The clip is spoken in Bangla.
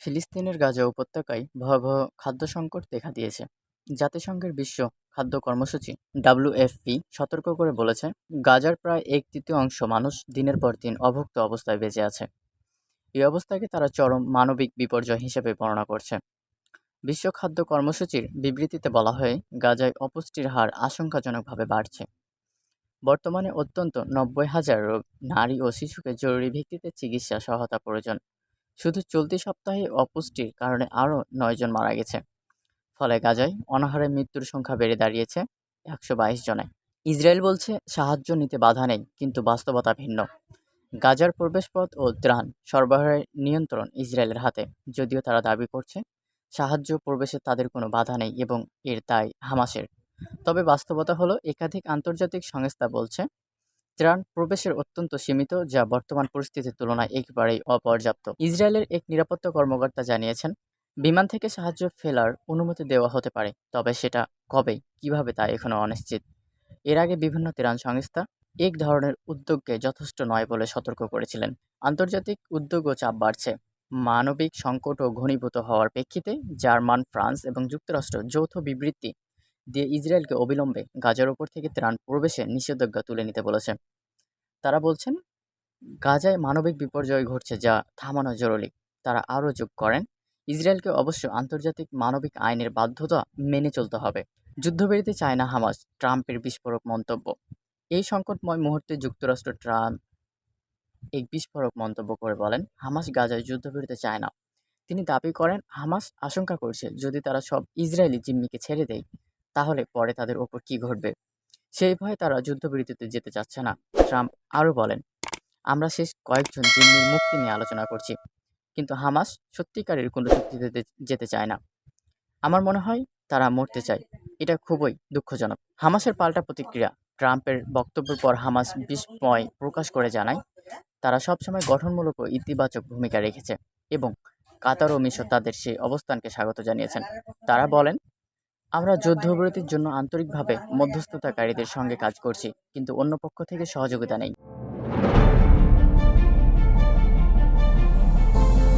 ফিলিস্তিনের গাজা উপত্যকায় ভয়াবহ খাদ্য সংকট দেখা দিয়েছে। জাতিসংঘের বিশ্ব খাদ্য কর্মসূচি ডাব্লিউএফপি সতর্ক করে বলেছে, গাজার প্রায় এক তৃতীয় অংশ মানুষ দিনের পর দিন অভুক্ত অবস্থায় বেঁচে আছে। এই অবস্থাকে তারা চরম মানবিক বিপর্যয় হিসেবে বর্ণনা করছে। বিশ্ব খাদ্য কর্মসূচির বিবৃতিতে বলা হয়, গাজায় অপুষ্টির হার আশঙ্কাজনকভাবে বাড়ছে। বর্তমানে অত্যন্ত নব্বই হাজার নারী ও শিশুকে জরুরি ভিত্তিতে চিকিৎসা সহায়তা প্রয়োজন। শুধু চলতি সপ্তাহে অপুষ্টির কারণে আরও নয়জন মারা গেছে। ফলে গাজায় অনাহারে মৃত্যুর সংখ্যা বেড়ে দাঁড়িয়েছে একশো বাইশ জনে। ইসরায়েল বলছে সাহায্য নিতে বাধা নেই, কিন্তু বাস্তবতা ভিন্ন। গাজার প্রবেশপথ ও ত্রাণ সরবরাহের নিয়ন্ত্রণ ইসরায়েলের হাতে। যদিও তারা দাবি করছে সাহায্য প্রবেশে তাদের কোনো বাধা নেই এবং এর দায় হামাসের। তবে বাস্তবতা হলো একাধিক আন্তর্জাতিক সংস্থা বলছে ত্রাণ প্রবেশের অত্যন্ত সীমিত, যা বর্তমান পরিস্থিতির তুলনায় একেবারেই অপর্যাপ্ত। ইসরায়েলের এক নিরাপত্তা কর্মকর্তা জানিয়েছেন, বিমান থেকে সাহায্য ফেলার অনুমতি দেওয়া হতে পারে, তবে সেটা কবে, কীভাবে তা এখনও অনিশ্চিত। এর আগে বিভিন্ন ত্রাণ সংস্থা এক ধরনের উদ্যোগকে যথেষ্ট নয় বলে সতর্ক করেছিলেন। আন্তর্জাতিক উদ্যোগ ও চাপ বাড়ছে। মানবিক সংকট ও ঘনীভূত হওয়ার প্রেক্ষিতে জার্মান, ফ্রান্স এবং যুক্তরাষ্ট্র যৌথ বিবৃতি দিয়ে ইসরায়েলকে অবিলম্বে গাজার ওপর থেকে ত্রাণ প্রবেশে নিষেধাজ্ঞা তুলে নিতে বলেছে। তারা বলছেন, গাজায় মানবিক বিপর্যয় ঘটছে যা থামানো জরুরি। তারা আরও যোগ করেন, ইসরায়েলকে অবশ্য আন্তর্জাতিক মানবিক আইনের বাধ্যতা মেনে চলতে হবে। যুদ্ধবিরতি চায় না হামাস, ট্রাম্পের বিস্ফোরক মন্তব্য। এই সংকটময় মুহূর্তে যুক্তরাষ্ট্র ট্রাম্প এক বিস্ফোরক মন্তব্য করে বলেন, হামাস গাজায় যুদ্ধবিরতি চায় না। তিনি দাবি করেন, হামাস আশঙ্কা করছে যদি তারা সব ইসরায়েলি জিম্মিকে ছেড়ে দেয় তাহলে পরে তাদের ওপর কী ঘটবে? সেই ভয়ে তারা যুদ্ধবিরতিতে যেতে চাচ্ছে না। ট্রাম্প আরও বলেন, আমরা শেষ কয়েকজন জিম্মির মুক্তি নিয়ে আলোচনা করছি, কিন্তু হামাস সত্যিকারের কোনো চুক্তিতে যেতে চায় না। আমার মনে হয় তারা মরতে চায়। এটা খুবই দুঃখজনক। হামাসের পাল্টা প্রতিক্রিয়া, ট্রাম্পের বক্তব্যের পর হামাস বিস্ময় প্রকাশ করে জানায়, তারা সবসময় গঠনমূলক ও ইতিবাচক ভূমিকা রেখেছে এবং কাতার ও মিশর তাদের সেই অবস্থানকে স্বাগত জানিয়েছেন। তারা বলেন আমরা যুদ্ধবিরতির জন্য আন্তরিকভাবে মধ্যস্থতাকারীদের সঙ্গে কাজ করছি কিন্তু অন্য পক্ষ থেকে সহযোগিতা নেই।